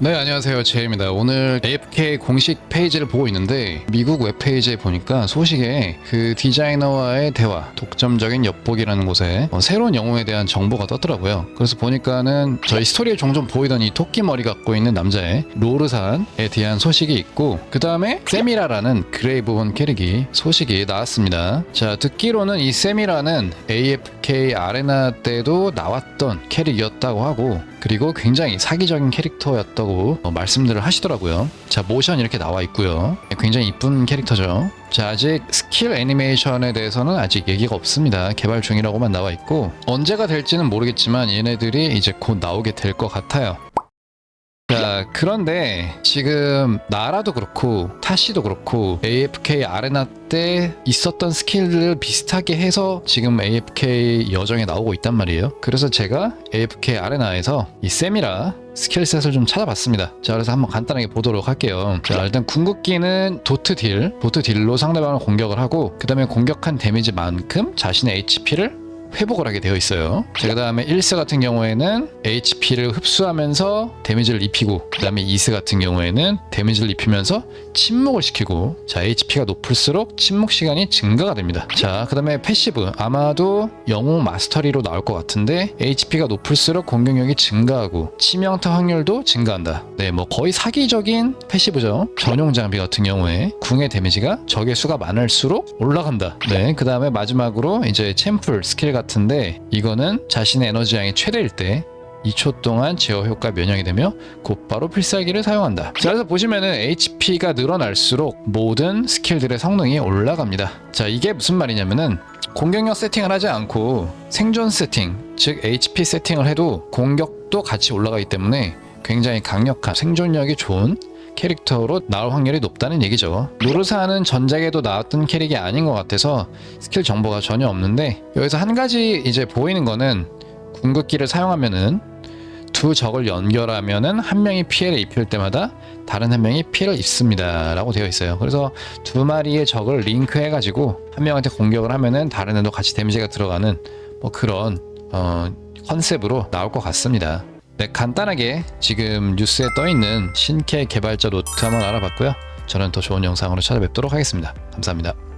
네 안녕하세요. 제이입니다. 오늘 AFK 공식 페이지를 보고 있는데 미국 웹페이지에 보니까 소식에 그 디자이너와의 대화 독점적인 엿보기라는 곳에 어, 새로운 영웅에 대한 정보가 떴더라고요. 그래서 보니까는 저희 스토리에 종종 보이던 이 토끼 머리 갖고 있는 남자의 로르산에 대한 소식이 있고 그 다음에 세미라라는 그레이 부분 캐릭이 소식이 나왔습니다. 자 듣기로는 이 세미라는 AFK 아레나 때도 나왔던 캐릭이었다고 하고 그리고 굉장히 사기적인 캐릭터였다고 어, 말씀들을 하시더라고요. 자, 모션 이렇게 나와 있고요. 굉장히 이쁜 캐릭터죠. 자, 아직 스킬 애니메이션에 대해서는 아직 얘기가 없습니다. 개발 중이라고만 나와 있고 언제가 될지는 모르겠지만 얘네들이 이제 곧 나오게 될 것 같아요. 자, 그런데 지금 나라도 그렇고 타시도 그렇고 AFK 아레나 때 있었던 스킬을 비슷하게 해서 지금 AFK 여정에 나오고 있단 말이에요. 그래서 제가 AFK 아레나에서 이 세미라 스킬셋을 좀 찾아봤습니다. 자, 그래서 한번 간단하게 보도록 할게요. 자, 일단 궁극기는 도트 딜, 도트 딜로 상대방을 공격을 하고 그 다음에 공격한 데미지만큼 자신의 HP를 회복을 하게 되어 있어요. 자, 그 다음에 1스 같은 경우에는 HP를 흡수하면서 데미지를 입히고, 그 다음에 2스 같은 경우에는 데미지를 입히면서 침묵을 시키고, 자, HP가 높을수록 침묵 시간이 증가가 됩니다. 자, 그 다음에 패시브. 아마도 영웅 마스터리로 나올 것 같은데, HP가 높을수록 공격력이 증가하고, 치명타 확률도 증가한다. 네, 뭐 거의 사기적인 패시브죠. 전용 장비 같은 경우에 궁의 데미지가 적의 수가 많을수록 올라간다. 네, 그 다음에 마지막으로 이제 챔플 스킬 같은데 이거는 자신의 에너지 양이 최대일 때 2초 동안 제어 효과 면역이 되며 곧바로 필살기를 사용한다. 자, 그래서 보시면은 HP가 늘어날수록 모든 스킬들의 성능이 올라갑니다. 자, 이게 무슨 말이냐면은 공격력 세팅을 하지 않고 생존 세팅, 즉 HP 세팅을 해도 공격도 같이 올라가기 때문에 굉장히 강력한 생존력이 좋은 캐릭터로 나올 확률이 높다는 얘기죠. 노르사는 전작에도 나왔던 캐릭이 아닌 것 같아서 스킬 정보가 전혀 없는데 여기서 한 가지 이제 보이는 거는 궁극기를 사용하면은 두 적을 연결하면은 한 명이 피해를 입힐 때마다 다른 한 명이 피해를 입습니다라고 되어 있어요. 그래서 두 마리의 적을 링크해 가지고 한 명한테 공격을 하면은 다른 애도 같이 데미지가 들어가는 뭐 그런 어 컨셉으로 나올 것 같습니다. 네, 간단하게 지금 뉴스에 떠 있는 신캐 개발자 노트 한번 알아봤고요. 저는 더 좋은 영상으로 찾아뵙도록 하겠습니다. 감사합니다.